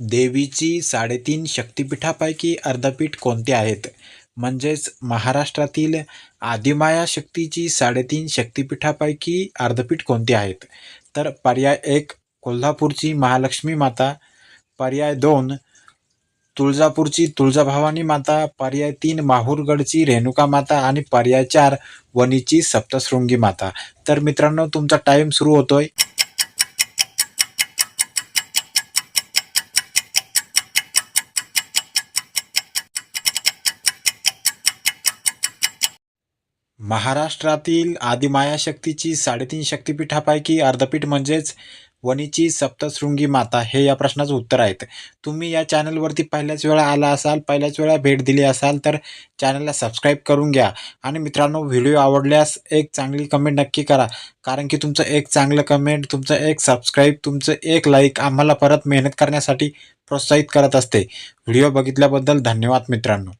देवीची साडेतीन शक्तिपीठापैकी अर्धपीठ कोणते आहेत? म्हणजेच महाराष्ट्रातील आदिमाया शक्तीची साडेतीन शक्तिपीठापैकी अर्धपीठ कोणते आहेत? तर पर्याय एक कोल्हापूरची महालक्ष्मी माता. पर्याय दोन तुळजापूरची तुळजाभवानी माता. पर्याय तीन माहूरगडची रेणुका माता. आणि पर्याय चार वणीची सप्तशृंगी माता. तर मित्रांनो तुमचा टाईम सुरू होतोय. महाराष्ट्रातील आदिमाया शक्तीची साडेतीन शक्तिपीठापैकी अर्धपीठ म्हणजेच वणीची सप्तशृंगी माता हे या प्रश्नाचं उत्तर आहेत. तुम्ही या चॅनलवरती पहिल्याच वेळा आला असाल पहिल्याच वेळा भेट दिली असाल तर चॅनलला सबस्क्राईब करून घ्या. आणि मित्रांनो व्हिडिओ आवडल्यास एक चांगली कमेंट नक्की करा. कारण की तुमचं एक चांगलं कमेंट तुमचं एक सबस्क्राईब तुमचं एक लाईक आम्हाला परत मेहनत करण्यासाठी प्रोत्साहित करत असते. व्हिडिओ बघितल्याबद्दल धन्यवाद मित्रांनो.